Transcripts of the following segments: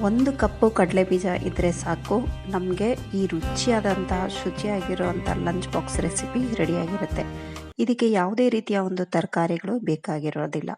ಒಂದು ಕಪ್ಪು ಕಡಲೆ ಬೀಜ ಇದ್ದರೆ ಸಾಕು. ನಮಗೆ ಈ ರುಚಿಯಾದಂತಹ ಶುಚಿಯಾಗಿರುವಂಥ ಲಂಚ್ ಬಾಕ್ಸ್ ರೆಸಿಪಿ ರೆಡಿಯಾಗಿರುತ್ತೆ. ಇದಕ್ಕೆ ಯಾವುದೇ ರೀತಿಯ ಒಂದು ತರಕಾರಿಗಳು ಬೇಕಾಗಿರೋದಿಲ್ಲ.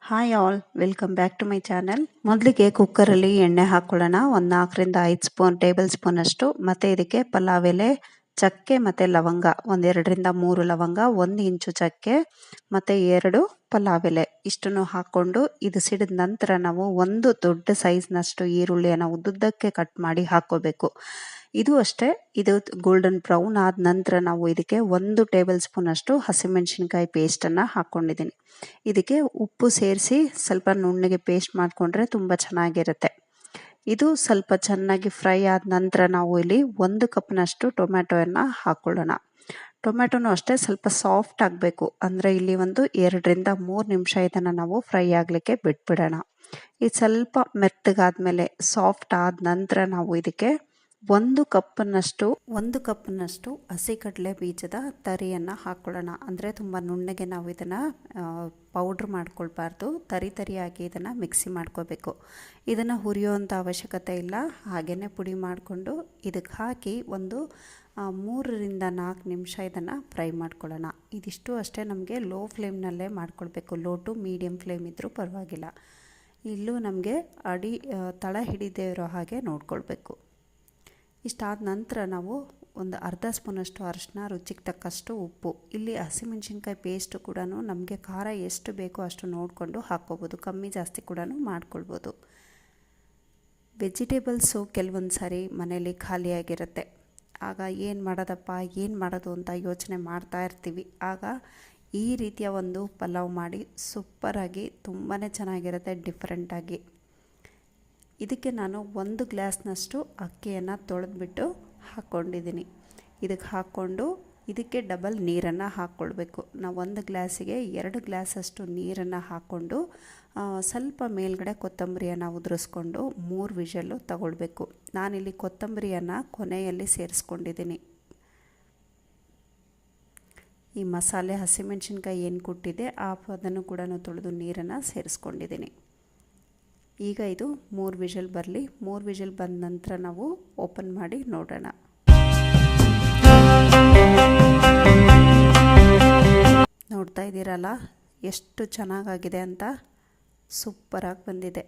Hi all welcome back to my channel ಮೊದಲಿಗೆ ಕುಕ್ಕರಲ್ಲಿ ಎಣ್ಣೆ ಹಾಕ್ಕೊಳ್ಳೋಣ ಒಂದು ನಾಲ್ಕರಿಂದ ಐದು ಸ್ಪೂನ್ ಟೇಬಲ್ ಸ್ಪೂನ್ ಅಷ್ಟು. ಮತ್ತು ಇದಕ್ಕೆ ಪಲಾವ್ ಎಲೆ, ಚಕ್ಕೆ ಮತ್ತು ಲವಂಗ. ಒಂದೆರಡರಿಂದ ಮೂರು ಲವಂಗ, ಒಂದು ಇಂಚು ಚಕ್ಕೆ, ಮತ್ತು ಎರಡು ಪಲಾವ್ ಎಲೆ. ಇಷ್ಟನ್ನು ಹಾಕ್ಕೊಂಡು ಇದು ಸಿಡಿದ ನಂತರ ನಾವು ಒಂದು ದೊಡ್ಡ ಸೈಜ್ನಷ್ಟು ಈರುಳ್ಳಿಯನ್ನು ಉದ್ದುದ್ದಕ್ಕೆ ಕಟ್ ಮಾಡಿ ಹಾಕೋಬೇಕು. ಇದು ಅಷ್ಟೇ, ಇದು ಗೋಲ್ಡನ್ ಬ್ರೌನ್ ಆದ ನಂತರ ನಾವು ಇದಕ್ಕೆ ಒಂದು ಟೇಬಲ್ ಸ್ಪೂನ್ ಅಷ್ಟು ಹಸಿಮೆಣಸಿನ್ಕಾಯಿ ಪೇಸ್ಟನ್ನು ಹಾಕ್ಕೊಂಡಿದ್ದೀನಿ ಇದಕ್ಕೆ ಉಪ್ಪು ಸೇರಿಸಿ ಸ್ವಲ್ಪ ನುಣ್ಣಗೆ ಪೇಸ್ಟ್ ಮಾಡಿಕೊಂಡ್ರೆ ತುಂಬ ಚೆನ್ನಾಗಿರುತ್ತೆ. ಇದು ಸ್ವಲ್ಪ ಚೆನ್ನಾಗಿ ಫ್ರೈ ಆದ ನಂತರ ನಾವು ಇಲ್ಲಿ ಒಂದು ಕಪ್ನಷ್ಟು ಟೊಮ್ಯಾಟೊಯನ್ನು ಹಾಕ್ಕೊಳ್ಳೋಣ ಟೊಮ್ಯಾಟೊನೂ ಅಷ್ಟೇ ಸ್ವಲ್ಪ ಸಾಫ್ಟ್ ಆಗಬೇಕು. ಅಂದರೆ ಇಲ್ಲಿ ಒಂದು ಎರಡರಿಂದ ಮೂರು ನಿಮಿಷ ಇದನ್ನು ನಾವು ಫ್ರೈ ಆಗಲಿಕ್ಕೆ ಬಿಟ್ಬಿಡೋಣ. ಇದು ಸ್ವಲ್ಪ ಮೆತ್ತಗಾದ್ಮೇಲೆ ಸಾಫ್ಟ್ ಆದ ನಂತರ ನಾವು ಇದಕ್ಕೆ ಒಂದು ಕಪ್ನಷ್ಟು ಒಂದು ಕಪ್ನಷ್ಟು ಹಸಿ ಕಡಲೆ ಬೀಜದ ತರಿಯನ್ನು ಹಾಕ್ಕೊಳ್ಳೋಣ ಅಂದರೆ ತುಂಬ ನುಣ್ಣಗೆ ನಾವು ಇದನ್ನು ಪೌಡ್ರ್ ಮಾಡ್ಕೊಳ್ಬಾರ್ದು. ತರಿ ತರಿಯಾಗಿ ಇದನ್ನು ಮಿಕ್ಸಿ ಮಾಡ್ಕೋಬೇಕು. ಇದನ್ನು ಹುರಿಯುವಂಥ ಅವಶ್ಯಕತೆ ಇಲ್ಲ. ಹಾಗೆಯೇ ಪುಡಿ ಮಾಡಿಕೊಂಡು ಇದಕ್ಕೆ ಹಾಕಿ ಒಂದು ಮೂರರಿಂದ ನಾಲ್ಕು ನಿಮಿಷ ಇದನ್ನು ಫ್ರೈ ಮಾಡ್ಕೊಳ್ಳೋಣ. ಇದಿಷ್ಟು ಅಷ್ಟೇ ನಮಗೆ ಲೋ ಫ್ಲೇಮ್ನಲ್ಲೇ ಮಾಡ್ಕೊಳ್ಬೇಕು. ಲೋ ಟು ಮೀಡಿಯಮ್ ಫ್ಲೇಮ್ ಇದ್ದರೂ ಪರವಾಗಿಲ್ಲ. ಇಲ್ಲೂ ನಮಗೆ ಅಡಿ ತಳ ಹಿಡಿದೇ ಇರೋ ಹಾಗೆ ನೋಡ್ಕೊಳ್ಬೇಕು. ಇಷ್ಟಾದ ನಂತರ ನಾವು ಒಂದು ಅರ್ಧ ಸ್ಪೂನಷ್ಟು ಅರಿಶಿನ ರುಚಿಗೆ ತಕ್ಕಷ್ಟು ಉಪ್ಪು, ಇಲ್ಲಿ ಹಸಿಮೆಣ್ಸಿನ್ಕಾಯಿ ಪೇಸ್ಟು ಕೂಡ ನಮಗೆ ಖಾರ ಎಷ್ಟು ಬೇಕೋ ಅಷ್ಟು ನೋಡಿಕೊಂಡು ಹಾಕ್ಕೋಬೋದು. ಕಮ್ಮಿ ಜಾಸ್ತಿ ಕೂಡ ಮಾಡ್ಕೊಳ್ಬೋದು. ವೆಜಿಟೇಬಲ್ಸು ಕೆಲವೊಂದು ಸಾರಿ ಮನೆಯಲ್ಲಿ ಖಾಲಿಯಾಗಿರುತ್ತೆ. ಆಗ ಏನು ಮಾಡೋದಪ್ಪ, ಏನು ಮಾಡೋದು ಅಂತ ಯೋಚನೆ ಮಾಡ್ತಾ ಇರ್ತೀವಿ. ಆಗ ಈ ರೀತಿಯ ಒಂದು ಪಲಾವ್ ಮಾಡಿ ಸೂಪರಾಗಿ ತುಂಬಾ ಚೆನ್ನಾಗಿರುತ್ತೆ ಡಿಫ್ರೆಂಟಾಗಿ ಇದಕ್ಕೆ ನಾನು ಒಂದು ಗ್ಲಾಸ್ನಷ್ಟು ಅಕ್ಕಿಯನ್ನು ತೊಳೆದ್ಬಿಟ್ಟು ಹಾಕ್ಕೊಂಡಿದ್ದೀನಿ ಇದಕ್ಕೆ ಹಾಕ್ಕೊಂಡು ಇದಕ್ಕೆ ಡಬಲ್ ನೀರನ್ನು ಹಾಕ್ಕೊಳ್ಬೇಕು. ನಾವು ಒಂದು ಗ್ಲಾಸಿಗೆ ಎರಡು ಗ್ಲಾಸಷ್ಟು ನೀರನ್ನು ಹಾಕ್ಕೊಂಡು ಸ್ವಲ್ಪ ಮೇಲ್ಗಡೆ ಕೊತ್ತಂಬರಿಯನ್ನು ಉದುರಿಸ್ಕೊಂಡು ಮೂರು ವಿಷಲ್ಲು ತಗೊಳ್ಬೇಕು. ನಾನಿಲ್ಲಿ ಕೊತ್ತಂಬರಿಯನ್ನು ಕೊನೆಯಲ್ಲಿ ಸೇರಿಸ್ಕೊಂಡಿದ್ದೀನಿ. ಈ ಮಸಾಲೆ ಹಸಿಮೆಣ್ಸಿನ್ಕಾಯಿ ಏನು ಕೊಟ್ಟಿದೆ, ಆ ಅದನ್ನು ಕೂಡ ತೊಳೆದು ನೀರನ್ನು ಸೇರಿಸ್ಕೊಂಡಿದ್ದೀನಿ. ಈಗ ಇದು ಮೂರು ವಿಷಲ್ ಬರಲಿ. ಮೂರು ವಿಷಲ್ ಬಂದ ನಂತರ ನಾವು ಓಪನ್ ಮಾಡಿ ನೋಡೋಣ. ಇದ್ದೀರಲ್ಲ, ಎಷ್ಟು ಚೆನ್ನಾಗಾಗಿದೆ ಅಂತ ಸೂಪರಾಗಿ ಬಂದಿದೆ.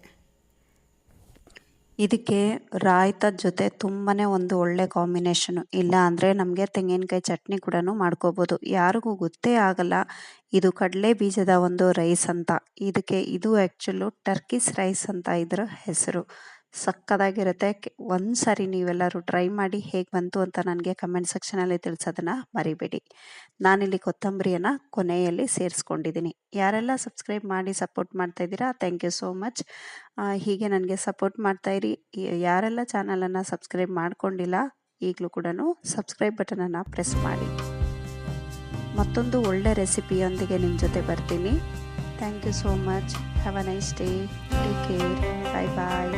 ಇದಕ್ಕೆ ರಾಯ್ತದ ಜೊತೆ ತುಂಬಾ ಒಂದು ಒಳ್ಳೆ ಕಾಂಬಿನೇಷನು. ಇಲ್ಲ ಅಂದರೆ ನಮಗೆ ತೆಂಗಿನಕಾಯಿ ಚಟ್ನಿ ಕೂಡ ಮಾಡ್ಕೋಬೋದು. ಯಾರಿಗೂ ಗೊತ್ತೇ ಆಗಲ್ಲ, ಇದು ಕಡಲೆ ಬೀಜದ ಒಂದು ರೈಸ್ ಅಂತ. ಇದಕ್ಕೆ ಇದು ಆ್ಯಕ್ಚುಲು ಟರ್ಕಿಸ್ ರೈಸ್ ಅಂತ ಇದರ ಹೆಸರು. ಸಕ್ಕದಾಗಿರುತ್ತೆ. ಒಂದು ಸಾರಿ ನೀವೆಲ್ಲರೂ ಟ್ರೈ ಮಾಡಿ ಹೇಗೆ ಬಂತು ಅಂತ ನನಗೆ ಕಮೆಂಟ್ ಸೆಕ್ಷನಲ್ಲಿ ತಿಳಿಸೋದನ್ನು ಮರಿಬೇಡಿ. ನಾನಿಲ್ಲಿ ಕೊತ್ತಂಬರಿಯನ್ನು ಕೊನೆಯಲ್ಲಿ ಸೇರಿಸ್ಕೊಂಡಿದ್ದೀನಿ. ಯಾರೆಲ್ಲ ಸಬ್ಸ್ಕ್ರೈಬ್ ಮಾಡಿ ಸಪೋರ್ಟ್ ಮಾಡ್ತಾ ಇದ್ದೀರಾ, ಥ್ಯಾಂಕ್ ಯು ಸೋ ಮಚ್. ಹೀಗೆ ನನಗೆ ಸಪೋರ್ಟ್ ಮಾಡ್ತಾಯಿರಿ ಯಾರೆಲ್ಲ ಚಾನಲನ್ನು ಸಬ್ಸ್ಕ್ರೈಬ್ ಮಾಡ್ಕೊಂಡಿಲ್ಲ, ಈಗಲೂ ಕೂಡ ಸಬ್ಸ್ಕ್ರೈಬ್ ಬಟನನ್ನು ಪ್ರೆಸ್ ಮಾಡಿ. ಮತ್ತೊಂದು ಒಳ್ಳೆ ರೆಸಿಪಿಯೊಂದಿಗೆ ನಿಮ್ಮ ಜೊತೆ ಬರ್ತೀನಿ. Thank you so much. Have a nice day. Take care. Bye bye.